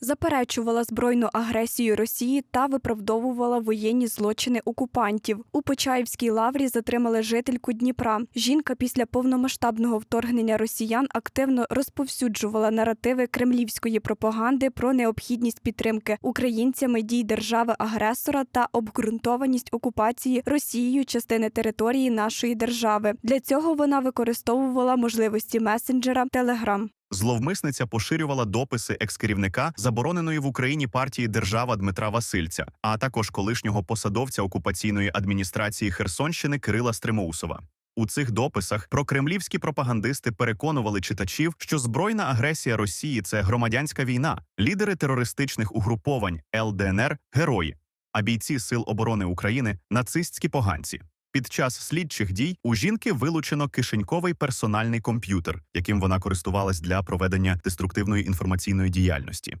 заперечувала збройну агресію Росії та виправдовувала воєнні злочини окупантів. У Почаївській лаврі затримали жительку Дніпра. Жінка після повномасштабного вторгнення росіян активно розповсюджувала наративи кремлівської пропаганди про необхідність підтримки українцями дій держави-агресора та обґрунтованість окупації Росією частини території нашої держави. Для цього вона використовувала можливості месенджера Телеграм. Зловмисниця поширювала дописи екс-керівника забороненої в Україні партії Держава Дмитра Васильця, а також колишнього посадовця окупаційної адміністрації Херсонщини Кирила Стримоусова. У цих дописах прокремлівські пропагандисти переконували читачів, що збройна агресія Росії це громадянська війна, лідери терористичних угруповань ЛДНР герої, а бійці Сил оборони України нацистські поганці. Під час слідчих дій у жінки вилучено кишеньковий персональний комп'ютер, яким вона користувалась для проведення деструктивної інформаційної діяльності.